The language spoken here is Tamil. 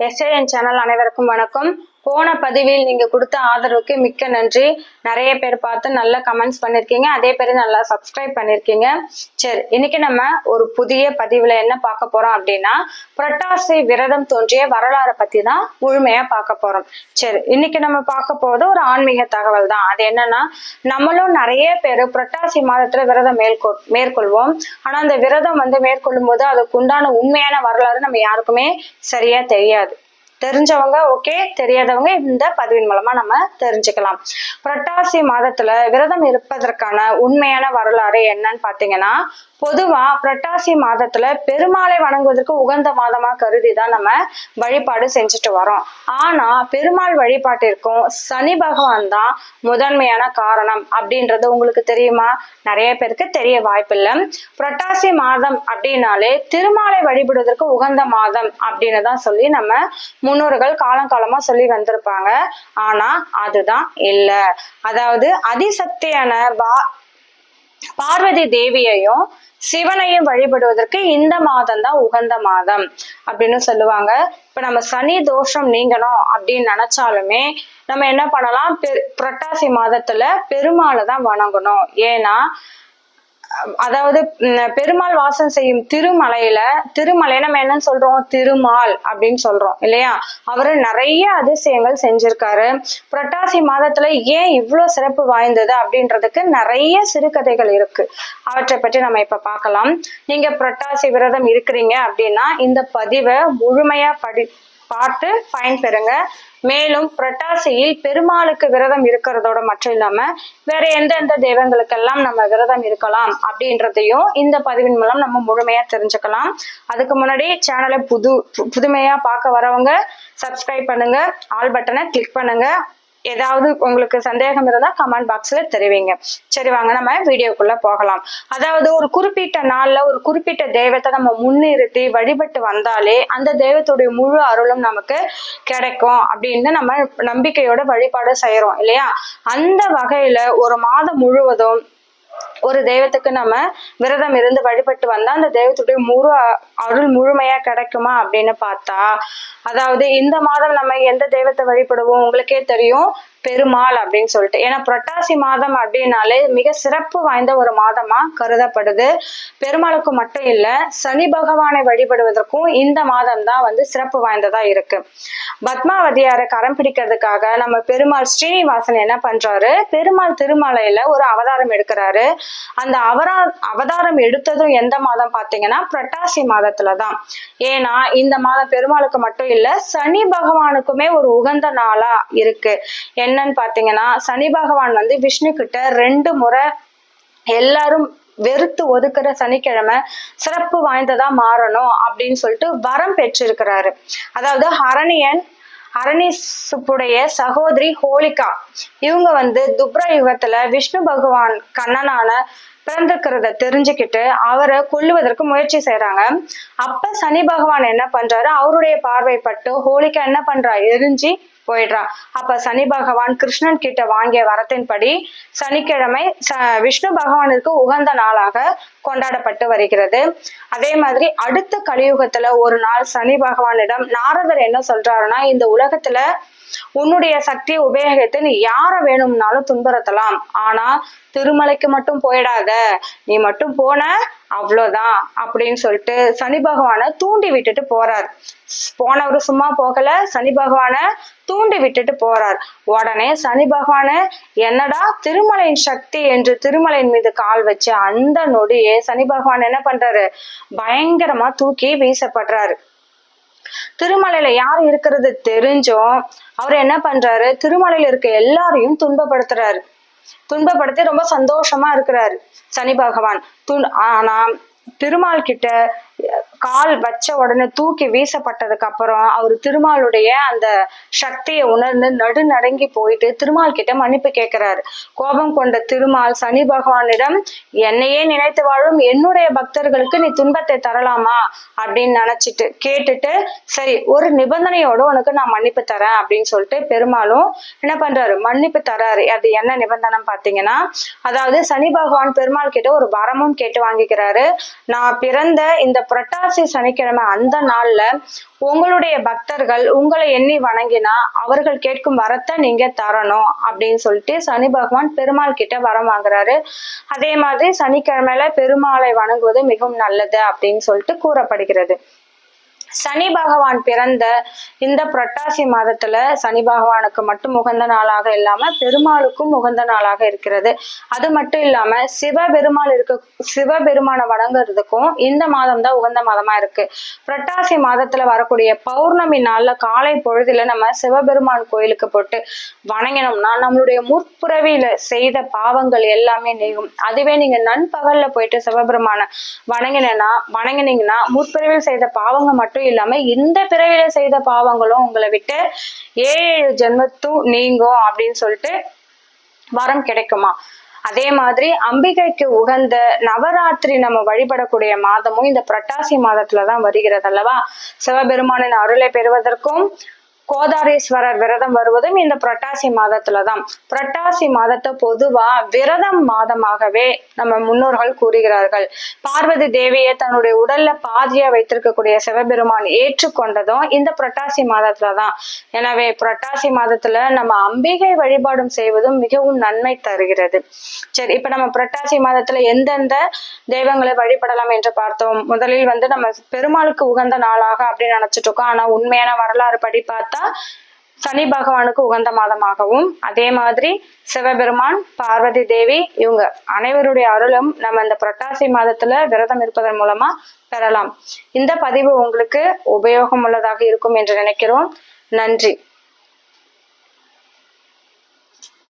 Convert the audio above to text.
எஸ்ஏஎன் சேனல் அனைவருக்கும் வணக்கம். போன பதிவில் நீங்க கொடுத்த ஆதரவுக்கு மிக்க நன்றி. நிறைய பேர் பார்த்து நல்ல கமெண்ட்ஸ் பண்ணிருக்கீங்க. அதே பேர் நல்லா சப்ஸ்கிரைப் பண்ணிருக்கீங்க. சரி இன்னைக்கு நம்ம ஒரு புதிய பதிவுல என்ன பார்க்க போறோம் அப்படின்னா புரட்டாசி விரதம் தோன்றிய வரலாறை பத்தி தான் முழுமையா பார்க்க போறோம். சரி இன்னைக்கு நம்ம பார்க்க போறது ஒரு ஆன்மீக தகவல் தான். அது என்னன்னா நம்மளும் நிறைய பேர் புரட்டாசி மாதத்துல விரதம் மேற்கொள் மேற்கொள்வோம். ஆனா அந்த விரதம் வந்து மேற்கொள்ளும் போது அதுக்கு உண்டான உண்மையான வரலாறு நம்ம யாருக்குமே சரியா தெரியாது. தெரிஞ்சவங்க ஓகே தெரியாதவங்க இந்த பதிவின் மூலமா நம்ம தெரிஞ்சுக்கலாம். புரட்டாசி மாதத்துல விரதம் இருப்பதற்கான உண்மையான வரலாறு என்னன்னு பாத்தீங்கன்னா பொதுவா புரட்டாசி மாதத்துல பெருமாளை வணங்குவதற்கு உகந்த மாதமா கருதி தான் நம்ம வழிபாடு செஞ்சுட்டு வரோம். ஆனா பெருமாள் வழிபாட்டிற்கும் சனி பகவான் தான் முதன்மையான காரணம் அப்படின்றது உங்களுக்கு தெரியுமா? நிறைய பேருக்கு தெரிய வாய்ப்பில்லை. புரட்டாசி மாதம் அப்படின்னாலே திருமாலை வழிபடுவதற்கு உகந்த மாதம் அப்படின்னு தான் சொல்லி நம்ம முன்னோர்கள் காலங்காலமா சொல்லி வந்திருப்பாங்க. ஆனா அதுதான் இல்ல. அதாவது அதிசக்தியான பா பார்வதி தேவியையும் சிவனையும் வழிபடுவதற்கு இந்த மாதம் தான் உகந்த மாதம் அப்படின்னு சொல்லுவாங்க. இப்ப நம்ம சனி தோஷம் நீங்கணும் அப்படின்னு நினைச்சாலுமே நம்ம என்ன பண்ணலாம்? புரட்டாசி மாதத்துல பெருமாளை தான் வணங்கணும். ஏன்னா அதாவது பெருமாள் வாசம் செய்யும் திருமலையில திருமலை நம்ம என்னன்னு சொல்றோம்? திருமால் அப்படின்னு சொல்றோம் இல்லையா? அவரு நிறைய அதிசயங்கள் செஞ்சிருக்காரு. புரட்டாசி மாதத்துல ஏன் இவ்வளவு சிறப்பு வாய்ந்தது அப்படின்றதுக்கு நிறைய சிறுகதைகள் இருக்கு. அவற்றை பற்றி நம்ம இப்ப பார்க்கலாம். நீங்க புரட்டாசி விரதம் இருக்கிறீங்க அப்படின்னா இந்த பதிவை முழுமையா படி பார்த்து பயன்பெறுங்க மேலும் புரட்டாசியில் பெருமாளுக்கு விரதம் இருக்கிறதோட மட்டும் இல்லாம வேற எந்தெந்த தெய்வங்களுக்கெல்லாம் நம்ம விரதம் இருக்கலாம் அப்படின்றதையும் இந்த பதிவின் மூலம் நம்ம முழுமையா தெரிஞ்சுக்கலாம். அதுக்கு முன்னாடி சேனலை புது பு- புதுமையா பார்க்க வரவங்க சப்ஸ்கிரைப் பண்ணுங்க. ஆல் பட்டனை கிளிக் பண்ணுங்க. ஏதாவது உங்களுக்கு சந்தேகம் இருந்தால் கமெண்ட் பாக்ஸில் தெரிவிங்க. சரி வாங்க நம்ம வீடியோக்குள்ளே போகலாம். அதாவது ஒரு குறிப்பிட்ட நாள்ல ஒரு குறிப்பிட்ட தெய்வத்தை நம்ம முன்னிறுத்தி வழிபட்டு வந்தாலே அந்த தெய்வத்துடைய முழு அருளும் நமக்கு கிடைக்கும் அப்படின்னு நம்ம நம்பிக்கையோட வழிபாடு செய்யறோம் இல்லையா? அந்த வகையில் ஒரு மாதம் முழுவதும் ஒரு தெய்வத்துக்கு நம்ம விரதம் இருந்து வழிபட்டு வந்தா அந்த தெய்வத்துடைய முழு அ- அருள் முழுமையா கிடைக்குமா அப்படின்னு பார்த்தா அதாவது இந்த மாதம் நம்ம எந்த தெய்வத்தை வழிபடுவோம் உங்களுக்கே தெரியும். பெருமாள் அப்படின்னு சொல்லிட்டு. ஏன்னா புரட்டாசி மாதம் அப்படின்னாலே மிக சிறப்பு வாய்ந்த ஒரு மாதமா கருதப்படுது. பெருமாளுக்கு மட்டும் இல்ல சனி பகவானை வழிபடுவதற்கும் இந்த மாதம் தான் வந்து சிறப்பு வாய்ந்ததா இருக்கு. பத்மாவதியாரை கரம் பிடிக்கிறதுக்காக நம்ம பெருமாள் ஸ்ரீனிவாசன் என்ன பண்றாரு? பெருமாள் திருமலையில ஒரு அவதாரம் எடுக்கிறாரு. அந்த அவரா அவதாரம் எடுத்ததும் எந்த மாதம் பாத்தீங்கன்னா புரட்டாசி மாதத்துல தான் ஏன்னா இந்த மாதம் பெருமாளுக்கு மட்டும் இல்ல சனி பகவானுக்குமே ஒரு உகந்த நாளா இருக்கு. என்னன்னு பாத்தீங்கன்னா சனி பகவான் வந்து விஷ்ணு கிட்ட ரெண்டு முறை எல்லாரும் வெறுத்து ஒதுக்குற சனிக்கிழமை சிறப்பு வாய்ந்ததா மாறணும் அப்படின்னு சொல்லிட்டு வரம் பெற்றிருக்கிறாரு. அதாவது ஹரணியன் சுப்புடைய சகோதரி ஹோலிகா. இவங்க வந்து துப்ர யுகத்துல விஷ்ணு பகவான் கண்ணனான பிறந்திருக்கிறத தெரிஞ்சுக்கிட்டு அவரை கொல்லுவதற்கு முயற்சி செய்யறாங்க அப்ப சனி பகவான் என்ன பண்றாரு? அவருடைய பார்வைப்பட்டு ஹோலிகா என்ன பண்றா? எரிஞ்சு போயிடுறா. அப்ப சனி பகவான் கிருஷ்ணன் கிட்ட வாங்கிய வரத்தின்படி சனிக்கிழமை ச விஷ்ணு பகவானுக்கு உகந்த நாளாக கொண்டாடப்பட்டு வருகிறது. அதே மாதிரி அடுத்த கலியுகத்துல ஒரு நாள் சனி பகவானிடம் நாரதர் என்ன சொல்றாருன்னா இந்த உலகத்துல உன்னுடைய சக்தியை உபயோகித்து நீ யார வேணும்னாலும் துன்புறுத்தலாம். ஆனா திருமலைக்கு மட்டும் போயிடாத. நீ மட்டும் போன அவ்வளோதான் அப்படின்னு சொல்லிட்டு சனி பகவானை தூண்டி விட்டுட்டு போறார். போனவர் சும்மா போகல. சனி பகவானை தூண்டி விட்டுட்டு போறார். உடனே சனி பகவானை என்னடா திருமலையின் சக்தி என்று திருமலையின் மீது கால் வச்சு அந்த நொடியே சனி பகவான் என்ன பண்றாரு? பயங்கரமா தூக்கி வீசப்படுறாரு. திருமலையில யார் இருக்கிறது தெரிஞ்சும் அவர் என்ன பண்றாரு? திருமலையில இருக்க எல்லாரையும் துன்பப்படுத்துறாரு. துன்பப்படுத்தி ரொம்ப சந்தோஷமா இருக்கிறாரு சனி பகவான். துன் ஆனா திருமால் கிட்ட கால் வச்ச உடனே தூக்கி வீசப்பட்டதுக்கு அப்புறம் அவர் திருமாலுடைய அந்த சக்தியை உணர்ந்து நடுநடங்கி போயிட்டு திருமால் கிட்ட மன்னிப்பு கேட்கிறாரு கோபம் கொண்ட திருமால் சனி பகவானிடம் என்னையே நினைத்து வாழும் என்னுடைய பக்தர்களுக்கு நீ துன்பத்தை தரலாமா? அப்படின்னு நினைச்சிட்டு கேட்டுட்டு சரி ஒரு நிபந்தனையோட உனக்கு நான் மன்னிப்பு தரேன் அப்படின்னு சொல்லிட்டு பெருமாளும் என்ன பண்றாரு? மன்னிப்பு தராரு. அது என்ன நிபந்தனை பாத்தீங்கன்னா அதாவது சனி பகவான் பெருமாள் கிட்ட ஒரு வரமும் கேட்டு வாங்கிக்கிறாரு. நான் பிறந்த இந்த புரட்டாசி சனிக்கிழமை அந்த நாள்ல உங்களுடைய பக்தர்கள் உங்களை எண்ணி வணங்கினா அவர்கள் கேட்கும் வரத்தை நீங்க தரணும் அப்படின்னு சொல்லிட்டு சனி பகவான் பெருமாள் கிட்ட வரம் வாங்குறாரு. அதே மாதிரி சனிக்கிழமையில பெருமாளை வணங்குவது மிகவும் நல்லது அப்படின்னு சொல்லிட்டு கூறப்படுகிறது. சனி பகவான் பிறந்த இந்த புரட்டாசி மாதத்துல சனி பகவானுக்கு மட்டும் உகந்த நாளாக இல்லாம பெருமாளுக்கும் உகந்த நாளாக இருக்கிறது. அது மட்டும் இல்லாம சிவபெருமாள் இருக்க சிவபெருமானை வணங்குறதுக்கும் இந்த மாதம் தான் உகந்த மாதமா இருக்கு. புரட்டாசி மாதத்துல வரக்கூடிய பௌர்ணமி நாள்ல காலை பொழுதுல நம்ம சிவபெருமான் கோயிலுக்கு போட்டு வணங்கினோம்னா நம்மளுடைய முற்புறவியில செய்த பாவங்கள் எல்லாமே நீங்கும். அதுவே நீங்க நண்பகல்ல போயிட்டு சிவபெருமான வணங்கினா வணங்கினீங்கன்னா முற்பிறவியில் செய்த பாவங்க மட்டும் இல்லாம இந்த பிறவில செய்த பாவங்களும் உங்களை விட்டு ஏழு ஜென்மத்தும் நீங்கும் அப்படின்னு சொல்லிட்டு வரம் கிடைக்குமா? அதே மாதிரி அம்பிகைக்கு உகந்த நவராத்திரி நம்ம வழிபடக்கூடிய மாதமும் இந்த புரட்டாசி மாதத்துல தான் வருகிறது அல்லவா? சிவபெருமானின் அருளை பெறுவதற்கும் கோதாரீஸ்வரர் விரதம் வருவதும் இந்த புரட்டாசி மாதத்துல தான் புரட்டாசி மாதத்தை பொதுவா விரதம் மாதமாகவே நம்ம முன்னோர்கள் கூறுகிறார்கள். பார்வதி தேவியை தன்னுடைய உடல்ல பாதியா வைத்திருக்கக்கூடிய சிவபெருமான் ஏற்றுக்கொண்டதும் இந்த புரட்டாசி மாதத்துல தான் எனவே புரட்டாசி மாதத்துல நம்ம அம்பிகை வழிபாடும் செய்வதும் மிகவும் நன்மை தருகிறது. சரி இப்ப நம்ம புரட்டாசி மாதத்துல எந்தெந்த தெய்வங்களை வழிபடலாம் என்று பார்த்தோம். முதலில் வந்து நம்ம பெருமாளுக்கு உகந்த நாளாக அப்படின்னு நினைச்சிட்டு இருக்கோம். ஆனா உண்மையான வரலாறு படி பார்த்தா சனி பகவானுக்கு உகந்த மாதமாகவும் அதே மாதிரி சிவபெருமான் பார்வதி தேவி இவங்க அனைவருடைய அருளும் நம்ம இந்த புரட்டாசி மாதத்துல விரதம் இருப்பதன் மூலமா பெறலாம். இந்த பதிவு உங்களுக்கு உபயோகம் உள்ளதாக இருக்கும் என்று நினைக்கிறோம். நன்றி.